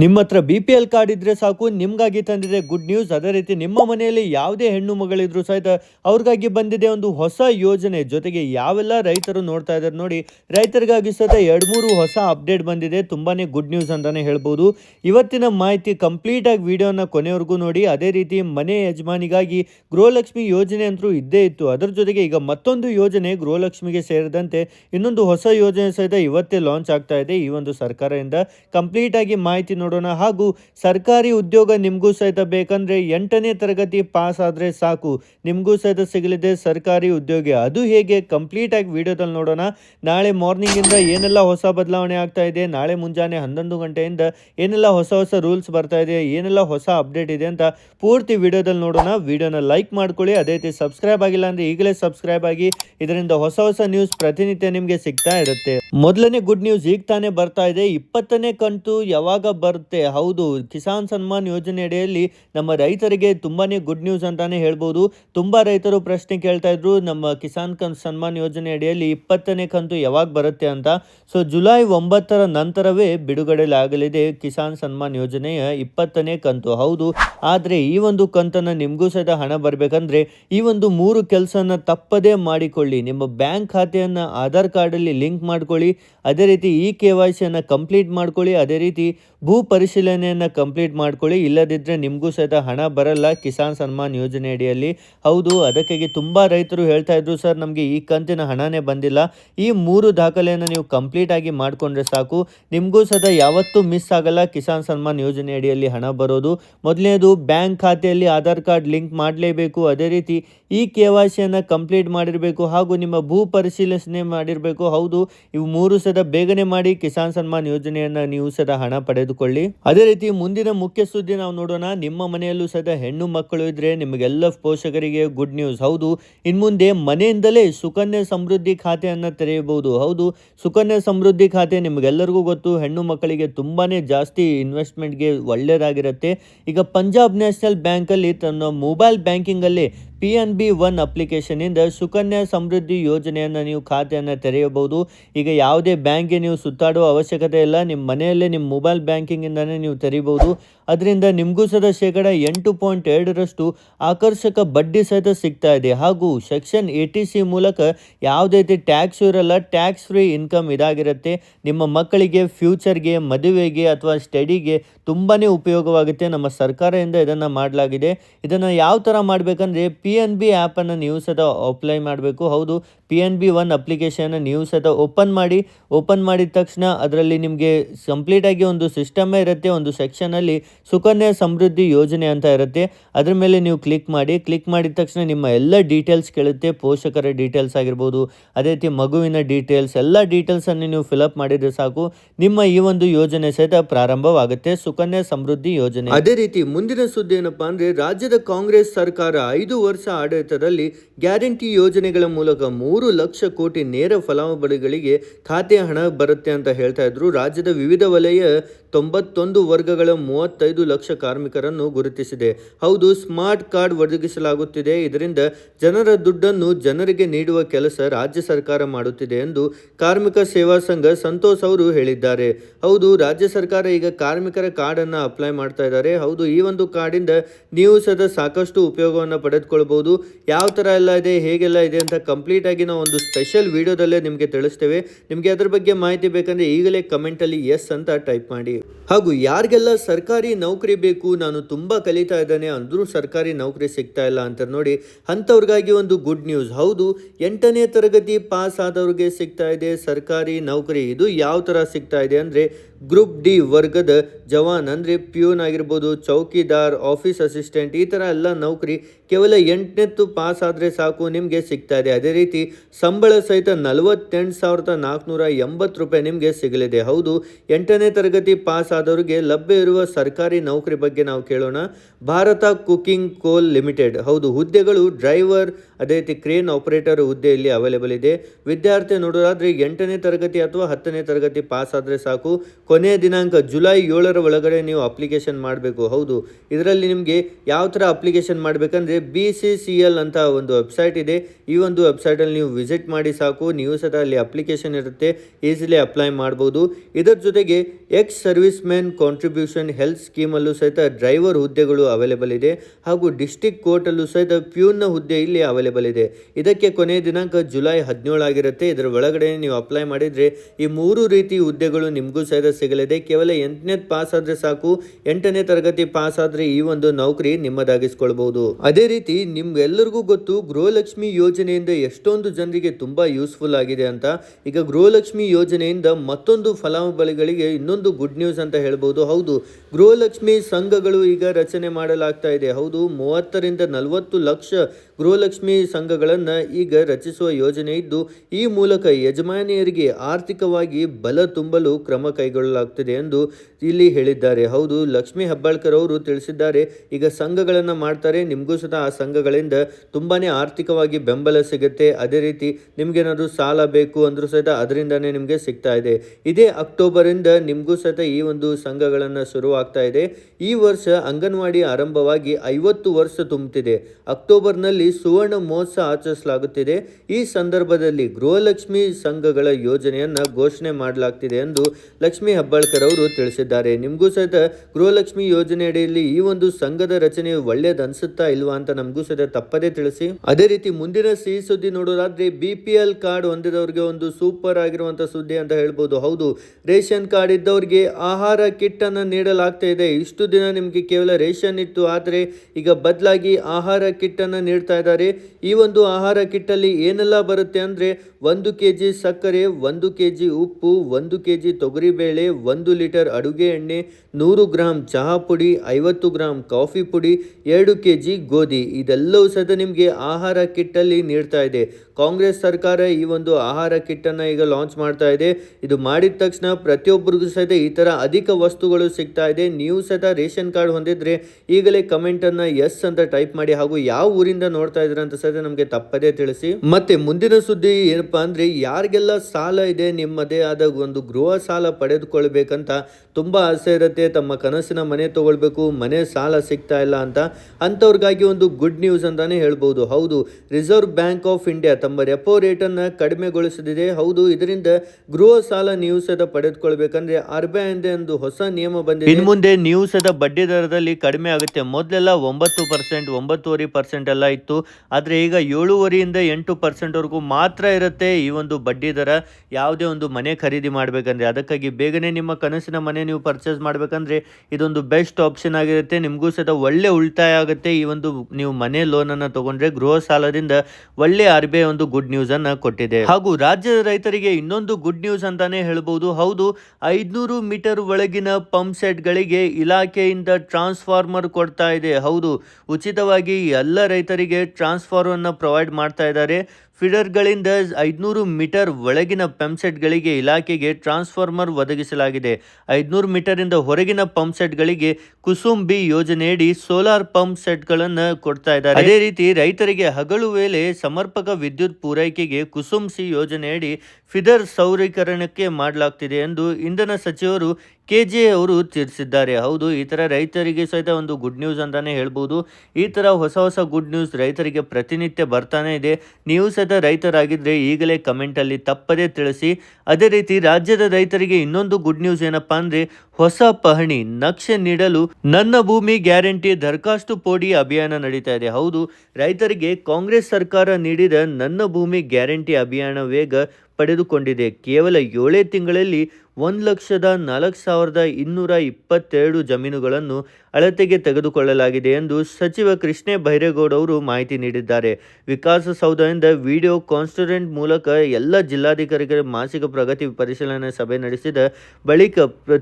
ನಿಮ್ಮ ಹತ್ರ B P L card ಇದ್ರೆ ಸಾಕು, ನಿಮ್ಗಾಗಿ ತಂದಿದೆ ಗುಡ್ ನ್ಯೂಸ್ ಅದೇ ರೀತಿ ನಿಮ್ಮ ಮನೆಯಲ್ಲಿ ಯಾವುದೇ ಹೆಣ್ಣು ಮಗಳಿದ್ರು ಸಹಿತ ಅವ್ರಿಗಾಗಿ ಬಂದಿದೆ ಒಂದು ಹೊಸ ಯೋಜನೆ. ಜೊತೆಗೆ ಯಾವೆಲ್ಲ ರೈತರು ನೋಡ್ತಾ ಇದ್ದಾರೆ ನೋಡಿ, ರೈತರಿಗಾಗಿ ಸಹಿತ ಎರಡು ಮೂರು ಹೊಸ ಅಪ್ಡೇಟ್ ಬಂದಿದೆ. ತುಂಬಾನೇ ಗುಡ್ ನ್ಯೂಸ್ ಅಂತಾನೆ ಹೇಳ್ಬೋದು. ಇವತ್ತಿನ ಮಾಹಿತಿ ಕಂಪ್ಲೀಟ್ ಆಗಿ ವಿಡಿಯೋನ ಕೊನೆವರೆಗೂ ನೋಡಿ. ಅದೇ ರೀತಿ ಮನೆ ಯಜಮಾನಿಗಾಗಿ ಗೃಹಲಕ್ಷ್ಮಿ ಯೋಜನೆ ಅಂತೂ ಇದ್ದೇ ಇತ್ತು. ಅದರ ಜೊತೆಗೆ ಈಗ ಮತ್ತೊಂದು ಯೋಜನೆ ಗೃಹಲಕ್ಷ್ಮಿಗೆ ಸೇರಿದಂತೆ ಇನ್ನೊಂದು ಹೊಸ ಯೋಜನೆ ಸಹಿತ ಇವತ್ತೇ ಲಾಂಚ್ ಆಗ್ತಾ ಇದೆ. ಈ ಒಂದು ಸರ್ಕಾರದಿಂದ ಕಂಪ್ಲೀಟ್ ಆಗಿ ಮಾಹಿತಿ ನೋಡೋಣ. ಹಾಗೂ ಸರ್ಕಾರಿ ಉದ್ಯೋಗ ನಿಮಗೂ ಸಹಿತ ಬೇಕಂದ್ರೆ ಎಂಟನೇ ತರಗತಿ ಪಾಸ್ ಆದ್ರೆ ಸಾಕು. ನಿಮಗೂ ಸಹಿತ ಸಿಗಲಿದೆ ಸರ್ಕಾರಿ ಉದ್ಯೋಗ. ಅದು ಹೇಗೆ? ಕಂಪ್ಲೀಟ್ ಆಗಿ ವಿಡಿಯೋದಲ್ಲಿ ನೋಡೋಣ. ನಾಳೆ ಮಾರ್ನಿಂಗ್ ಇಂದ ಏನೆಲ್ಲ ಹೊಸ ಬದಲಾವಣೆ ಆಗ್ತಾ ಇದೆ? ನಾಳೆ ಮುಂಜಾನೆ ಹನ್ನೊಂದು ಗಂಟೆಯಿಂದ ಏನೆಲ್ಲ ಹೊಸ ಹೊಸ ರೂಲ್ಸ್ ಬರ್ತಾ ಇದೆ? ಏನೆಲ್ಲ ಹೊಸ ಅಪ್ಡೇಟ್ ಇದೆ ಅಂತ ಪೂರ್ತಿ ವಿಡಿಯೋದಲ್ಲಿ ನೋಡೋಣ. ವಿಡಿಯೋನ ಲೈಕ್ ಮಾಡ್ಕೊಳ್ಳಿ. ಅದೇ ರೀತಿ ಸಬ್ಸ್ಕ್ರೈಬ್ ಆಗಿಲ್ಲ ಅಂದ್ರೆ ಈಗಲೇ ಸಬ್ಸ್ಕ್ರೈಬ್ ಆಗಿ ಇದರಿಂದ ಹೊಸ ಹೊಸ ನ್ಯೂಸ್ ಪ್ರತಿನಿತ್ಯ ನಿಮಗೆ ಸಿಗ್ತಾ ಇರುತ್ತೆ. ಮೊದಲನೇ ಗುಡ್ ನ್ಯೂಸ್ ಈಗ ತಾನೇ ಬರ್ತಾ ಇದೆ. ಇಪ್ಪತ್ತನೇ ಕಂತು ಯಾವಾಗ ಬರುತ್ತೆ. ಹೌದು, ಕಿಸಾನ್ ಸನ್ಮಾನ್ ಯೋಜನೆ ಅಡಿಯಲ್ಲಿ ನಮ್ಮ ರೈತರಿಗೆ ತುಂಬಾನೇ ಗುಡ್ ನ್ಯೂಸ್ ಅಂತಾನೆ ಹೇಳ್ಬೋದು. ತುಂಬಾ ರೈತರು ಪ್ರಶ್ನೆ ಕೇಳ್ತಾ ಇದ್ರು, ನಮ್ಮ ಕಿಸಾನ್ ಕನ್ ಸನ್ಮಾನ್ ಯೋಜನೆ ಅಡಿಯಲ್ಲಿ ಇಪ್ಪತ್ತನೇ ಕಂತು ಯಾವಾಗ ಬರುತ್ತೆ ಅಂತ. ಸೊ ಜುಲೈ ಒಂಬತ್ತರ ನಂತರವೇ ಬಿಡುಗಡೆ ಆಗಲಿದೆ ಕಿಸಾನ್ ಸನ್ಮಾನ್ ಯೋಜನೆಯ ಇಪ್ಪತ್ತನೇ ಕಂತು. ಹೌದು, ಆದರೆ ಈ ಒಂದು ಕಂತನ್ನ ನಿಮಗೂ ಸಹಿತ ಹಣ ಬರಬೇಕಂದ್ರೆ ಈ ಒಂದು ಮೂರು ಕೆಲಸನ ತಪ್ಪದೇ ಮಾಡಿಕೊಳ್ಳಿ. ನಿಮ್ಮ ಬ್ಯಾಂಕ್ ಖಾತೆಯನ್ನು ಆಧಾರ್ ಕಾರ್ಡಲ್ಲಿ ಲಿಂಕ್ ಮಾಡ್ಕೊಳ್ಳಿ. ಅದೇ ರೀತಿ ಈ ಕೆ ವೈ ಸಿಯನ್ನು ಕಂಪ್ಲೀಟ್ ಮಾಡ್ಕೊಳ್ಳಿ. ಅದೇ ರೀತಿ ಪರಿಶೀಲನೆಯನ್ನು ಕಂಪ್ಲೀಟ್ ಮಾಡ್ಕೊಳ್ಳಿ. ಇಲ್ಲದಿದ್ದರೆ ನಿಮಗೂ ಸಹಿತ ಹಣ ಬರಲ್ಲ. ಕಿಸಾನ್ ಸನ್ಮಾನ್ ಯೋಜನೆ ಅಡಿಯಲ್ಲಿ ಹೌದು, ಅದಕ್ಕಾಗಿ ತುಂಬ ರೈತರು ಹೇಳ್ತಾ ಇದ್ರು, ಸರ್, ನಮಗೆ ಈ ಕಂತಿನ ಹಣನೇ ಬಂದಿಲ್ಲ. ಈ ಮೂರು ದಾಖಲೆಯನ್ನು ನೀವು ಕಂಪ್ಲೀಟ್ ಆಗಿ ಮಾಡಿಕೊಂಡ್ರೆ ಸಾಕು. ನಿಮಗೂ ಸಹ ಯಾವತ್ತೂ ಮಿಸ್ ಆಗಲ್ಲ. ಕಿಸಾನ್ ಸನ್ಮಾನ್ ಯೋಜನೆ ಅಡಿಯಲ್ಲಿ ಹಣ ಬರೋದು. ಮೊದಲನೇದು ಬ್ಯಾಂಕ್ ಖಾತೆಯಲ್ಲಿ ಆಧಾರ್ ಕಾರ್ಡ್ ಲಿಂಕ್ ಮಾಡಲೇಬೇಕು. ಅದೇ ರೀತಿ ಈ ಕೆ ವೈ ಸಿಯನ್ನು ಕಂಪ್ಲೀಟ್ ಮಾಡಿರಬೇಕು. ಹಾಗೂ ನಿಮ್ಮ ಭೂ ಪರಿಶೀಲನೆ ಮಾಡಿರಬೇಕು. ಹೌದು, ಇವು ಮೂರು ಸದ ಬೇಗನೆ ಮಾಡಿ ಕಿಸಾನ್ ಸನ್ಮಾನ್ ಯೋಜನೆಯನ್ನು ನೀವು ಸದ ಹಣ ಪಡೆದುಕೊಳ್ಳಿ. ಅದೇ ರೀತಿ ಮುಂದಿನ ಮುಖ್ಯ ಸುದ್ದಿ ನಾವು ನೋಡೋಣ. ನಿಮ್ಮ ಮನೆಯಲ್ಲೂ ಸದ ಹೆಣ್ಣು ಮಕ್ಕಳು ಇದ್ರೆ ನಿಮಗೆಲ್ಲ ಪೋಷಕರಿಗೆ ಗುಡ್ ನ್ಯೂಸ್ ಹೌದು ಇನ್ಮುಂದೆ ಮನೆಯಿಂದಲೇ ಸುಕನ್ಯಾ ಸಮೃದ್ಧಿ ಖಾತೆಯನ್ನು ತೆರೆಯಬಹುದು. ಹೌದು, ಸುಕನ್ಯಾ ಸಮೃದ್ಧಿ ಖಾತೆ ನಿಮಗೆಲ್ಲರಿಗೂ ಗೊತ್ತು. ಹೆಣ್ಣು ಮಕ್ಕಳಿಗೆ ತುಂಬಾನೇ ಜಾಸ್ತಿ ಇನ್ವೆಸ್ಟ್ಮೆಂಟ್ಗೆ ಒಳ್ಳೆಯದಾಗಿರುತ್ತೆ ಈಗ ಪಂಜಾಬ್ ನ್ಯಾಷನಲ್ ಬ್ಯಾಂಕಲ್ಲಿ ತನ್ನ ಮೊಬೈಲ್ ಬ್ಯಾಂಕಿಂಗಲ್ಲಿ ಪಿ ಎನ್ ಬಿ ಒನ್ ಅಪ್ಲಿಕೇಶನಿಂದ ಸುಕನ್ಯಾ ಸಮೃದ್ಧಿ ಯೋಜನೆಯನ್ನು ನೀವು ಖಾತೆಯನ್ನು ತೆರೆಯಬಹುದು. ಈಗ ಯಾವುದೇ ಬ್ಯಾಂಕ್ಗೆ ನೀವು ಸುತ್ತಾಡುವ ಅವಶ್ಯಕತೆ ಇಲ್ಲ. ನಿಮ್ಮ ಮನೆಯಲ್ಲೇ ನಿಮ್ಮ ಮೊಬೈಲ್ ಬ್ಯಾಂಕಿಂಗಿಂದನೇ ನೀವು ತೆರೆಯಬಹುದು ಅದರಿಂದ ನಿಮಗೂ ಸದ ಶೇಕಡ ಎಂಟು ಪಾಯಿಂಟ್ ಎರಡರಷ್ಟು ಆಕರ್ಷಕ ಬಡ್ಡಿ ಸಹಿತ ಸಿಗ್ತಾ ಇದೆ. ಹಾಗೂ ಸೆಕ್ಷನ್ ಏಯ್ಟಿ ಸಿ ಮೂಲಕ ಯಾವುದೇ ರೀತಿ ಟ್ಯಾಕ್ಸ್ ಇರಲ್ಲ, ಟ್ಯಾಕ್ಸ್ ಫ್ರೀ ಇನ್ಕಮ್ ಇದಾಗಿರುತ್ತೆ. ನಿಮ್ಮ ಮಕ್ಕಳಿಗೆ ಫ್ಯೂಚರ್ಗೆ ಮದುವೆಗೆ ಅಥವಾ ಸ್ಟಡಿಗೆ ತುಂಬಾ ಉಪಯೋಗವಾಗುತ್ತೆ. ನಮ್ಮ ಸರ್ಕಾರದಿಂದ ಇದನ್ನು ಮಾಡಲಾಗಿದೆ. ಇದನ್ನು ಯಾವ ಥರ ಮಾಡಬೇಕಂದ್ರೆ ಪಿ ಎನ್ ಬಿ ಆ್ಯಪನ್ನು ನೀವು ಸಹ ಅಪ್ಲೈ ಮಾಡಬೇಕು. ಹೌದು ಪಿ ಎನ್ ಬಿ ಒನ್ ಅಪ್ಲಿಕೇಶನ್ನ ನೀವು ಸಹ ಓಪನ್ ಮಾಡಿ. ಓಪನ್ ಮಾಡಿದ ತಕ್ಷಣ ಅದರಲ್ಲಿ ನಿಮಗೆ ಕಂಪ್ಲೀಟಾಗಿ ಒಂದು ಸಿಸ್ಟಮೇ ಇರುತ್ತೆ. ಒಂದು ಸೆಕ್ಷನಲ್ಲಿ ಸುಕನ್ಯಾ ಸಮೃದ್ಧಿ ಯೋಜನೆ ಅಂತ ಇರುತ್ತೆ. ಅದ್ರ ಮೇಲೆ ನೀವು ಕ್ಲಿಕ್ ಮಾಡಿ. ಕ್ಲಿಕ್ ಮಾಡಿದ ತಕ್ಷಣ ನಿಮ್ಮ ಎಲ್ಲ ಡೀಟೇಲ್ಸ್ ಕೇಳುತ್ತೆ. ಪೋಷಕರ ಡೀಟೇಲ್ಸ್ ಆಗಿರ್ಬೋದು, ಅದೇ ರೀತಿ ಮಗುವಿನ ಡೀಟೇಲ್ಸ್ ಎಲ್ಲ ಡೀಟೇಲ್ಸನ್ನು ನೀವು ಫಿಲಪ್ ಮಾಡಿದರೆ ಸಾಕು. ನಿಮ್ಮ ಈ ಒಂದು ಯೋಜನೆ ಸಹಿತ ಪ್ರಾರಂಭವಾಗುತ್ತೆ. ಸುಕನ್ಯಾ ಸಮೃದ್ಧಿ ಯೋಜನೆ. ಅದೇ ರೀತಿ ಮುಂದಿನ ಸುದ್ದಿ ಏನಪ್ಪಾ ಅಂದ್ರೆ, ರಾಜ್ಯದ ಕಾಂಗ್ರೆಸ್ ಸರ್ಕಾರ ಐದು ಆಡಳಿತದಲ್ಲಿ ಗ್ಯಾರಂಟಿ ಯೋಜನೆಗಳ ಮೂಲಕ ಮೂರು ಲಕ್ಷ ಕೋಟಿ ನೇರ ಫಲಾನುಭವಿಗಳಿಗೆ ಖಾತೆ ಹಣ ಬರುತ್ತೆ ಅಂತ ಹೇಳ್ತಾ ಇದ್ರು. ರಾಜ್ಯದ ವಿವಿಧ ವಲಯ ತೊಂಬತ್ತೊಂದು ವರ್ಗಗಳ ಮೂವತ್ತೈದು ಲಕ್ಷ ಕಾರ್ಮಿಕರನ್ನು ಗುರುತಿಸಿದೆ. ಹೌದು, ಸ್ಮಾರ್ಟ್ ಕಾರ್ಡ್ ಒದಗಿಸಲಾಗುತ್ತಿದೆ. ಇದರಿಂದ ಜನರ ದುಡ್ಡನ್ನು ಜನರಿಗೆ ನೀಡುವ ಕೆಲಸ ರಾಜ್ಯ ಸರ್ಕಾರ ಮಾಡುತ್ತಿದೆ ಎಂದು ಕಾರ್ಮಿಕ ಸೇವಾ ಸಂಘ ಸಂತೋಷ್ ಅವರು ಹೇಳಿದ್ದಾರೆ. ಹೌದು, ರಾಜ್ಯ ಸರ್ಕಾರ ಈಗ ಕಾರ್ಮಿಕರ ಕಾರ್ಡ್ ಅನ್ನ ಅಪ್ಲೈ ಮಾಡ್ತಾ ಇದ್ದಾರೆ. ಹೌದು, ಈ ಒಂದು ಕಾರ್ಡಿಂದ ನೀವು ಸದ ಸಾಕಷ್ಟು ಉಪಯೋಗವನ್ನು ಪಡೆದುಕೊಳ್ಬಹುದು ಯಾವ ಥರ ಎಲ್ಲ ಇದೆ, ಹೇಗೆಲ್ಲ ಇದೆ ಅಂತ ಕಂಪ್ಲೀಟಾಗಿ ನಾವು ಒಂದು ಸ್ಪೆಷಲ್ ವಿಡಿಯೋದಲ್ಲೇ ನಿಮಗೆ ತಿಳಿಸ್ತೇವೆ. ನಿಮಗೆ ಅದ್ರ ಬಗ್ಗೆ ಮಾಹಿತಿ ಬೇಕಂದರೆ ಈಗಲೇ ಕಮೆಂಟಲ್ಲಿ ಎಸ್ ಅಂತ ಟೈಪ್ ಮಾಡಿ. ಹಾಗೂ ಯಾರಿಗೆಲ್ಲ ಸರ್ಕಾರಿ ನೌಕರಿ ಬೇಕು, ನಾನು ತುಂಬ ಕಲಿತಾ ಇದ್ದಾನೆ, ಅಂದರೂ ಸರ್ಕಾರಿ ನೌಕರಿ ಸಿಗ್ತಾ ಇಲ್ಲ ಅಂತ ನೋಡಿ, ಅಂಥವ್ರಿಗಾಗಿ ಒಂದು ಗುಡ್ ನ್ಯೂಸ್ ಹೌದು, ಎಂಟನೇ ತರಗತಿ ಪಾಸ್ ಆದವ್ರಿಗೆ ಸಿಗ್ತಾ ಇದೆ, ಸರ್ಕಾರಿ ನೌಕರಿ ಇದು ಯಾವ ಥರ ಸಿಗ್ತಾ ಇದೆ ಅಂದರೆ ಗ್ರೂಪ್ ಡಿ ವರ್ಗದ ಜವಾನ್ ಅಂದರೆ ಪ್ಯೂನ್ ಆಗಿರ್ಬೋದು, ಚೌಕಿದಾರ್ ಆಫೀಸ್ ಅಸಿಸ್ಟೆಂಟ್ ಈ ಥರ ಎಲ್ಲ ನೌಕರಿ ಕೇವಲ ಎಂಟನೇತ್ತು ಪಾಸ್ ಆದರೆ ಸಾಕು, ನಿಮಗೆ ಸಿಗ್ತಾ ಇದೆ. ಅದೇ ರೀತಿ ಸಂಬಳ ಸಹಿತ ನಲವತ್ತೆಂಟು ಸಾವಿರದ ನಾಲ್ಕುನೂರ ಎಂಬತ್ತು ರೂಪಾಯಿ ನಿಮಗೆ ಸಿಗಲಿದೆ. ಹೌದು, ಎಂಟನೇ ತರಗತಿ ಪಾಸ್ ಆದವರಿಗೆ ಲಭ್ಯ ಇರುವ ಸರ್ಕಾರಿ ನೌಕರಿ ಬಗ್ಗೆ ನಾವು ಕೇಳೋಣ. Bharat cooking coal limited. ಹೌದು, ಹುದ್ದೆಗಳು ಡ್ರೈವರ್, ಅದೇ ರೀತಿ ಕ್ರೇನ್ ಆಪರೇಟರ್ ಹುದ್ದೆಯಲ್ಲಿ ಅವೈಲೇಬಲ್ ಇದೆ. ವಿದ್ಯಾರ್ಥಿ ನೋಡೋದಾದರೆ ಎಂಟನೇ ತರಗತಿ ಅಥವಾ ಹತ್ತನೇ ತರಗತಿ ಪಾಸ್ ಆದರೆ ಸಾಕು. ಕೊನೆಯ ದಿನಾಂಕ ಜುಲೈ ಏಳರ ಒಳಗಡೆ ನೀವು ಅಪ್ಲಿಕೇಶನ್ ಮಾಡಬೇಕು. ಹೌದು, ಇದರಲ್ಲಿ ನಿಮಗೆ ಯಾವ ಥರ ಅಪ್ಲಿಕೇಶನ್ ಮಾಡಬೇಕಂದ್ರೆ ಬಿ ಸಿ ಸಿ ಎಲ್ ಅಂತ ಒಂದು ವೆಬ್ಸೈಟ್ ಇದೆ. ಈ ಒಂದು ವೆಬ್ಸೈಟಲ್ಲಿ ನೀವು ವಿಸಿಟ್ ಮಾಡಿ ಸಾಕು. ನೀವು ಸಹ ಅಲ್ಲಿ ಅಪ್ಲಿಕೇಶನ್ ಇರುತ್ತೆ. ಈಸಿಲಿ ಅಪ್ಲೈ ಮಾಡ್ಬೋದು. ಇದರ ಜೊತೆಗೆ ex service man contribution health ಸ್ಕೀಮಲ್ಲೂ ಸಹಿತ ಡ್ರೈವರ್ ಹುದ್ದೆಗಳು ಅವೈಲೇಬಲ್ ಇದೆ. ಹಾಗೂ ಡಿಸ್ಟಿಕ್ ಕೋರ್ಟಲ್ಲೂ ಸಹಿತ ಪ್ಯೂನ್ನ ಹುದ್ದೆ ಇಲ್ಲಿ ಅವೈಲೇಬಲ್ ಇದೆ. ಇದಕ್ಕೆ ಕೊನೆಯ ದಿನಾಂಕ ಜುಲೈ ಹದಿನೇಳು ಆಗಿರುತ್ತೆ. ಇದರ ಒಳಗಡೆ ನೀವು ಅಪ್ಲೈ ಮಾಡಿದರೆ ಈ ಮೂರು ರೀತಿ ಹುದ್ದೆಗಳು ನಿಮಗೂ ಸಹಿತ ಸಿಗಲಿದೆ. ಕೇವಲ ಎಂಟನೇ ಪಾಸ್ ಆದರೆ ಸಾಕು. ಎಂಟನೇ ತರಗತಿ ಪಾಸ್ ಆದರೆ ಈ ಒಂದು ನೌಕರಿ ನಿಮ್ಮದಾಗಿಸ್ಕೊಳ್ಬಹುದು ಅದೇ ರೀತಿ ನಿಮ್ಗೆಲ್ಲರಿಗೂ ಗೊತ್ತು, ಗೃಹಲಕ್ಷ್ಮಿ ಯೋಜನೆಯಿಂದ ಎಷ್ಟೊಂದು ಜನರಿಗೆ ತುಂಬ ಯೂಸ್ಫುಲ್ ಆಗಿದೆ ಅಂತ. ಈಗ ಗೃಹಲಕ್ಷ್ಮಿ ಯೋಜನೆಯಿಂದ ಮತ್ತೊಂದು ಫಲಾನುಭವಿಗಳಿಗೆ ಇನ್ನೊಂದು ಗುಡ್ ನ್ಯೂಸ್ ಅಂತ ಹೇಳ್ಬೋದು. ಹೌದು, ಗೃಹಲಕ್ಷ್ಮಿ ಸಂಘಗಳು ಈಗ ರಚನೆ ಮಾಡಲಾಗ್ತಾ ಇದೆ. ಹೌದು, ಮೂವತ್ತರಿಂದ ನಲವತ್ತು ಲಕ್ಷ ಗೃಹಲಕ್ಷ್ಮಿ ಸಂಘಗಳನ್ನು ಈಗ ರಚಿಸುವ ಯೋಜನೆ ಇದ್ದು, ಈ ಮೂಲಕ ಯಜಮಾನಿಯರಿಗೆ ಆರ್ಥಿಕವಾಗಿ ಬಲ ತುಂಬಲು ಕ್ರಮ ಕೈಗೊಳ್ಳಲಾಗ್ತಿದೆ ಎಂದು ಇಲ್ಲಿ ಹೇಳಿದ್ದಾರೆ. ಹೌದು, ಲಕ್ಷ್ಮಿ ಹೆಬ್ಬಾಳ್ಕರ್ ಅವರು ತಿಳಿಸಿದ್ದಾರೆ. ಈಗ ಸಂಘಗಳನ್ನು ಮಾಡ್ತಾರೆ. ನಿಮಗೂ ಸಹ ಆ ಸಂಘಗಳಿಂದ ತುಂಬಾ ಆರ್ಥಿಕವಾಗಿ ಬೆಂಬಲ ಸಿಗುತ್ತೆ. ಅದೇ ರೀತಿ ನಿಮಗೇನಾದರೂ ಸಾಲ ಬೇಕು ಅಂದರೂ ಸಹಿತ ಅದರಿಂದನೇ ನಿಮಗೆ ಸಿಗ್ತಾ ಇದೆ. ಇದೇ ಅಕ್ಟೋಬರಿಂದ ನಿಮಗೂ ಸಹಿತ ಈ ಒಂದು ಸಂಘಗಳನ್ನು ಶುರುವಾಗ್ತಾ ಇದೆ. ಈ ವರ್ಷ ಅಂಗನವಾಡಿ ಆರಂಭವಾಗಿ ಐವತ್ತು ವರ್ಷ ತುಂಬುತ್ತಿದೆ ಅಕ್ಟೋಬರ್ನಲ್ಲಿ ಸುವರ್ಣ ಮಹೋತ್ಸವ ಆಚರಿಸಲಾಗುತ್ತಿದೆ. ಈ ಸಂದರ್ಭದಲ್ಲಿ ಗೃಹಲಕ್ಷ್ಮಿ ಸಂಘಗಳ ಯೋಜನೆಯನ್ನ ಘೋಷಣೆ ಮಾಡಲಾಗ್ತಿದೆ ಎಂದು ಲಕ್ಷ್ಮಿ ಹೆಬ್ಬಾಳ್ಕರ್ ಅವರು ತಿಳಿಸಿದ್ದಾರೆ. ನಿಮಗೂ ಸಹಿತ ಗೃಹಲಕ್ಷ್ಮಿ ಯೋಜನೆ ಅಡಿಯಲ್ಲಿ ಈ ಒಂದು ಸಂಘದ ರಚನೆ ಒಳ್ಳೇದು ಅನಿಸುತ್ತಾ ಇಲ್ವಾ ಅಂತ ನಮಗೂ ಸಹಿತ ತಪ್ಪದೇ ತಿಳಿಸಿ. ಅದೇ ರೀತಿ ಮುಂದಿನ ಸಿಹಿ ಸುದ್ದಿ ನೋಡೋದಾದ್ರೆ ಬಿ ಪಿ ಎಲ್ ಕಾರ್ಡ್ ಹೊಂದಿದವರಿಗೆ ಒಂದು ಸೂಪರ್ ಆಗಿರುವಂತಹ ಸುದ್ದಿ ಅಂತ ಹೇಳ್ಬೋದು. ಹೌದು, ರೇಷನ್ ಕಾರ್ಡ್ ಇದ್ದವರಿಗೆ ಆಹಾರ ಕಿಟ್ ಅನ್ನು ನೀಡಲಾಗ್ತಾ ಇದೆ. ಇಷ್ಟು ದಿನ ನಿಮಗೆ ಕೇವಲ ರೇಷನ್ ಇತ್ತು. ಆದರೆ ಈಗ ಬದಲಾಗಿ ಆಹಾರ ಕಿಟ್ ಅನ್ನು ನೀಡ್ತಾ ಇದ್ದಾರೆ. ಈ ಒಂದು ಆಹಾರ ಕಿಟ್ಟಲ್ಲಿ ಏನೆಲ್ಲ ಬರುತ್ತೆ ಅಂದ್ರೆ ಒಂದು ಕೆ ಜಿ ಸಕ್ಕರೆ, ಒಂದು ಕೆ ಜಿ ಉಪ್ಪು, ಒಂದು ಕೆ ಜಿ ತೊಗರಿಬೇಳೆ ಒಂದು ಲೀಟರ್ ಅಡುಗೆ ಎಣ್ಣೆ, ನೂರು ಗ್ರಾಂ ಚಹಾ ಪುಡಿ, ಐವತ್ತು ಗ್ರಾಂ ಕಾಫಿ ಪುಡಿ, ಎರಡು ಕೆ ಜಿ ಗೋಧಿ. ಇದೆಲ್ಲವೂ ಸಹ ನಿಮಗೆ ಆಹಾರ ಕಿಟ್ಟಲ್ಲಿ ನೀಡ್ತಾ ಇದೆ. ಕಾಂಗ್ರೆಸ್ ಸರ್ಕಾರ ಈ ಒಂದು ಆಹಾರ ಕಿಟ್ಟನ್ನು ಈಗ ಲಾಂಚ್ ಮಾಡ್ತಾ ಇದೆ. ಇದು ಮಾಡಿದ ತಕ್ಷಣ ಪ್ರತಿಯೊಬ್ಬರಿಗೂ ಸಹಿತ ಈ ಥರ ಅಧಿಕ ವಸ್ತುಗಳು ಸಿಗ್ತಾ ಇದೆ. ನೀವು ಸಹ ರೇಷನ್ ಕಾರ್ಡ್ ಹೊಂದಿದ್ರೆ ಈಗಲೇ ಕಮೆಂಟನ್ನು ಎಸ್ ಅಂತ ಟೈಪ್ ಮಾಡಿ ಹಾಗೂ ಯಾವ ಊರಿಂದ ನೋಡ್ತಾ ಇದ್ದೀರಾ ಅಂತ ಸರಿ ನಮಗೆ ತಪ್ಪದೇ ತಿಳಿಸಿ. ಮತ್ತೆ ಮುಂದಿನ ಸುದ್ದಿ ಏನಪ್ಪಾ ಅಂದ್ರೆ ಯಾರಿಗೆಲ್ಲ ಸಾಲ ಇದೆ ನಿಮ್ಮದೇ ಆದ ಒಂದು ಗೃಹ ಸಾಲ ಪಡೆದುಕೊಳ್ಬೇಕಂತ ತುಂಬಾ ಆಸೆ ಇರುತ್ತೆ. ತಮ್ಮ ಕನಸಿನ ಮನೆ ತಗೊಳ್ಬೇಕು, ಮನೆ ಸಾಲ ಸಿಗ್ತಾ ಇಲ್ಲ ಅಂತ. ಅಂಥವ್ರಿಗಾಗಿ ಒಂದು ಗುಡ್ ನ್ಯೂಸ್ ಅಂತಾನೆ ಹೇಳ್ಬೋದು. ಹೌದು ರಿಸರ್ವ್ ಬ್ಯಾಂಕ್ ಆಫ್ ಇಂಡಿಯಾ ತಮ್ಮ ರೆಪೋ ರೇಟನ್ನು ಕಡಿಮೆಗೊಳಿಸಿದೆ ಹೌದು, ಇದರಿಂದ ಗೃಹ ಸಾಲ ನೀವು ಸದ ಪಡೆದುಕೊಳ್ಬೇಕಂದ್ರೆ ಆರ್ ಬಿ ಐ ಒಂದು ಹೊಸ ನಿಯಮ ಬಂದಿದೆ. ಇನ್ನು ಮುಂದೆ ನೀವು ಸದ ಬಡ್ಡಿ ದರದಲ್ಲಿ ಕಡಿಮೆ ಆಗುತ್ತೆ. ಮೊದಲೆಲ್ಲ ಒಂಬತ್ತು ಪರ್ಸೆಂಟ್ ಒಂಬತ್ತುವರೆ ಪರ್ಸೆಂಟ್ ಎಲ್ಲ ಇತ್ತು. ಆದರೆ ಈಗ ಏಳುವರೆಯಿಂದ ಎಂಟು ಪರ್ಸೆಂಟ್ವರೆಗೂ ಮಾತ್ರ ಇರುತ್ತೆ ಈ ಒಂದು ಬಡ್ಡಿ ದರ. ಯಾವುದೇ ಒಂದು ಮನೆ ಖರೀದಿ ಮಾಡಬೇಕಂದ್ರೆ, ಅದಕ್ಕಾಗಿ ಬೇಗನೆ ನಿಮ್ಮ ಕನಸಿನ ಮನೆ ನೀವು ಪರ್ಚೇಸ್ ಮಾಡಬೇಕಂದ್ರೆ ಇದೊಂದು ಬೆಸ್ಟ್ ಆಪ್ಷನ್ ಆಗಿರುತ್ತೆ. ನಿಮಗೂ ಸಹಿತ ಒಳ್ಳೆ ಉಳಿತಾಯ ಆಗುತ್ತೆ ಈ ಒಂದು ನೀವು ಮನೆ ಲೋನನ್ನು ತಗೊಂಡ್ರೆ ಗೃಹ ಸಾಲದಿಂದ ಒಳ್ಳೆ ಆರ್ ಬಿ ಐ ಒಂದು ಗುಡ್ ನ್ಯೂಸ್ ಅನ್ನ ಕೊಟ್ಟಿದೆ. ಹಾಗೂ ರಾಜ್ಯದ ರೈತರಿಗೆ ಇನ್ನೊಂದು ಗುಡ್ ನ್ಯೂಸ್ ಅಂತಾನೆ ಹೇಳ್ಬೋದು. ಹೌದು, ಐದ್ನೂರು ಮೀಟರ್ ಒಳಗಿನ ಪಂಪ್ ಸೆಟ್ಗಳಿಗೆ ಇಲಾಖೆಯಿಂದ ಟ್ರಾನ್ಸ್ಫಾರ್ಮರ್ ಕೊಡ್ತಾ ಇದೆ. ಹೌದು, ಉಚಿತವಾಗಿ ಎಲ್ಲ ರೈತರಿಗೆ ಟ್ರಾನ್ಸ್ಫಾರ್ಮರ್ ಅನ್ನ ಪ್ರೊವೈಡ್ ಮಾಡ್ತಾ ಇದ್ದಾರೆ. ಫಿಡರ್ಗಳಿಂದ ಐದುನೂರು ಮೀಟರ್ ಒಳಗಿನ ಪಂಪ್ ಸೆಟ್ಗಳಿಗೆ ಇಲಾಖೆಗೆ ಟ್ರಾನ್ಸ್ಫಾರ್ಮರ್ ಒದಗಿಸಲಾಗಿದೆ. ಐದುನೂರು ಮೀಟರಿಂದ ಹೊರಗಿನ ಪಂಪ್ ಸೆಟ್ಗಳಿಗೆ ಕುಸುಮ್ ಬಿ ಯೋಜನೆಯಡಿ ಸೋಲಾರ್ ಪಂಪ್ ಸೆಟ್ಗಳನ್ನು ಕೊಡ್ತಾ ಇದ್ದಾರೆ. ಅದೇ ರೀತಿ ರೈತರಿಗೆ ಹಗಲು ವೇಳೆ ಸಮರ್ಪಕ ವಿದ್ಯುತ್ ಪೂರೈಕೆಗೆ ಕುಸುಮ್ ಸಿ ಯೋಜನೆಯಡಿ ಫಿದರ್ ಸೌರೀಕರಣಕ್ಕೆ ಮಾಡಲಾಗ್ತಿದೆ ಎಂದು ಇಂಧನ ಸಚಿವರು ಕೆಜೆ ಅವರು ತಿಳಿಸಿದ್ದಾರೆ. ಹೌದು, ಈ ಥರ ರೈತರಿಗೆ ಸಹಿತ ಒಂದು ಗುಡ್ ನ್ಯೂಸ್ ಅಂತಾನೆ ಹೇಳ್ಬೋದು. ಈ ಥರ ಹೊಸ ಹೊಸ ಗುಡ್ ನ್ಯೂಸ್ ರೈತರಿಗೆ ಪ್ರತಿನಿತ್ಯ ಬರ್ತಾನೆ ಇದೆ. ನೀವು ಸಹಿತ ರೈತರಾಗಿದ್ದರೆ ಈಗಲೇ ಕಮೆಂಟಲ್ಲಿ ತಪ್ಪದೇ ತಿಳಿಸಿ. ಅದೇ ರೀತಿ ರಾಜ್ಯದ ರೈತರಿಗೆ ಇನ್ನೊಂದು ಗುಡ್ ನ್ಯೂಸ್ ಏನಪ್ಪ ಅಂದರೆ ಹೊಸ ಪಹಣಿ, ನಕ್ಷೆ ನೀಡಲು ನನ್ನ ಭೂಮಿ ಗ್ಯಾರಂಟಿ ದರಖಾಸ್ತು ಪೋಡಿ ಅಭಿಯಾನ ನಡೀತಾ ಇದೆ. ಹೌದು, ರೈತರಿಗೆ ಕಾಂಗ್ರೆಸ್ ಸರ್ಕಾರ ನೀಡಿದ ನನ್ನ ಭೂಮಿ ಗ್ಯಾರಂಟಿ ಅಭಿಯಾನ ವೇಗ ಪಡೆದುಕೊಂಡಿದೆ. ಕೇವಲ ಏಳೇ ತಿಂಗಳಲ್ಲಿ ಒಂದು ಲಕ್ಷದ ನಾಲ್ಕು ಸಾವಿರದ ಇನ್ನೂರ ಇಪ್ಪತ್ತೆರಡು ಜಮೀನುಗಳನ್ನು ಅಳತೆಗೆ ತೆಗೆದುಕೊಳ್ಳಲಾಗಿದೆ ಎಂದು ಸಚಿವ ಕೃಷ್ಣೇ ಬೈರೇಗೌಡ ಅವರು ಮಾಹಿತಿ ನೀಡಿದ್ದಾರೆ. ವಿಕಾಸಸೌಧದಿಂದ ವಿಡಿಯೋ ಕಾನ್ಸ್ಟರೆಂಟ್ ಮೂಲಕ ಎಲ್ಲ ಜಿಲ್ಲಾಧಿಕಾರಿಗಳ ಮಾಸಿಕ ಪ್ರಗತಿ ಪರಿಶೀಲನೆ ಸಭೆ ನಡೆಸಿದ ಬಳಿಕ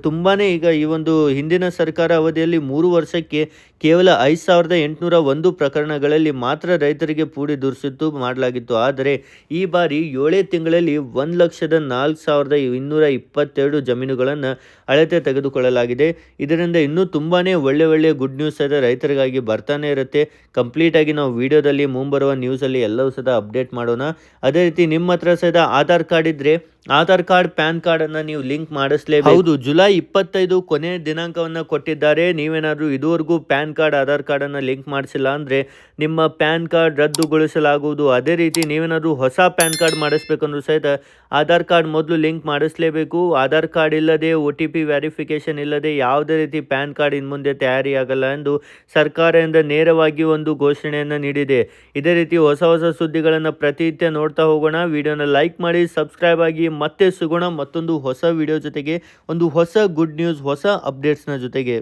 ತುಂಬಾ ಈಗ ಈ ಒಂದು ಹಿಂದಿನ ಸರ್ಕಾರ ಅವಧಿಯಲ್ಲಿ ಮೂರು ವರ್ಷಕ್ಕೆ ಕೇವಲ ಐದು ಸಾವಿರದ ಎಂಟುನೂರ ಒಂದು ಪ್ರಕರಣಗಳಲ್ಲಿ ಮಾತ್ರ ರೈತರಿಗೆ ಪೂಡಿ ದುರ್ಸಿದ್ದು ಮಾಡಲಾಗಿತ್ತು. ಆದರೆ ಈ ಬಾರಿ ಏಳೇ ತಿಂಗಳಲ್ಲಿ ಒಂದು ಲಕ್ಷದ ನಾಲ್ಕು ಸಾವಿರದ ಇನ್ನೂರ ಇಪ್ಪತ್ತೆರಡು ಇಪ್ಪತ್ತೆರಡು ಜಮೀನುಗಳನ್ನು ಅಳತೆ ತೆಗೆದುಕೊಳ್ಳಲಾಗಿದೆ. ಇದರಿಂದ ಇನ್ನೂ ತುಂಬಾನೇ ಒಳ್ಳೆ ಒಳ್ಳೆ ಗುಡ್ ನ್ಯೂಸ್ ಸಹಿತ ರೈತರಿಗಾಗಿ ಬರ್ತಾನೆ ಇರುತ್ತೆ. ಕಂಪ್ಲೀಟಾಗಿ ನಾವು ವಿಡಿಯೋದಲ್ಲಿ ಮುಂಬರುವ ನ್ಯೂಸಲ್ಲಿ ಎಲ್ಲವೂ ಸಹ ಅಪ್ಡೇಟ್ ಮಾಡೋಣ. ಅದೇ ರೀತಿ ನಿಮ್ಮ ಹತ್ರ ಸಹಿತ ಆಧಾರ್ ಕಾರ್ಡ್ ಇದ್ರೆ ಆಧಾರ್ ಕಾರ್ಡ್ ಪ್ಯಾನ್ ಕಾರ್ಡ್ ಅನ್ನ ನೀವು ಲಿಂಕ್ ಮಾಡಿಸ್ಲೇಬೇಕು. ಹೌದು, ಜುಲೈ ಇಪ್ಪತ್ತೈದು ಕೊನೆ ದಿನಾಂಕವನ್ನು ಕೊಟ್ಟಿದ್ದಾರೆ. ನೀವೇನಾದ್ರೂ ಇದುವರೆಗೂ ಪ್ಯಾನ್ ಕಾರ್ಡ್ ಆಧಾರ್ ಕಾರ್ಡ್ ಅನ್ನ ಲಿಂಕ್ ಮಾಡಿಸಿಲ್ಲ ಅಂದ್ರೆ ನಿಮ್ಮ ಪ್ಯಾನ್ ಕಾರ್ಡ್ ರದ್ದುಗೊಳಿಸಲಾಗುವುದು. ಅದೇ ರೀತಿ ನೀವೇನಾದರೂ ಹೊಸ ಪ್ಯಾನ್ ಕಾರ್ಡ್ ಮಾಡಿಸ್ಬೇಕಂದ್ರೂ ಸಹಿತ ಆಧಾರ್ ಕಾರ್ಡ್ ಮೊದಲು ಲಿಂಕ್ ಮಾಡಿಸ್ಲೇಬೇಕು. ಆಧಾರ್ ಕಾರ್ಡ್ ಇಲ್ಲದೆ ಒ ಟಿ ಪಿ ವೆರಿಫಿಕೇಶನ್ ಇಲ್ಲದೆ ಯಾವುದೇ ರೀತಿ ಪ್ಯಾನ್ ಕಾರ್ಡ್ ಇನ್ನು ಮುಂದೆ ತಯಾರಿಯಾಗಲ್ಲ ಎಂದು ಸರ್ಕಾರದಿಂದ ನೇರವಾಗಿ ಒಂದು ಘೋಷಣೆಯನ್ನು ನೀಡಿದೆ. ಇದೇ ರೀತಿ ಹೊಸ ಹೊಸ ಸುದ್ದಿಗಳನ್ನು ಪ್ರತಿನಿತ್ಯ ನೋಡ್ತಾ ಹೋಗೋಣ. ವಿಡಿಯೋನ ಲೈಕ್ ಮಾಡಿ, ಸಬ್ಸ್ಕ್ರೈಬ್ ಆಗಿ, ಮತ್ತೆ ಸಿಗೋಣ ಮತ್ತೊಂದು ಹೊಸ ವಿಡಿಯೋ ಜೊತೆಗೆ, ಒಂದು ಹೊಸ ಗುಡ್ ನ್ಯೂಸ್, ಹೊಸ ಅಪ್ಡೇಟ್ಸ್ನ ಜೊತೆಗೆ.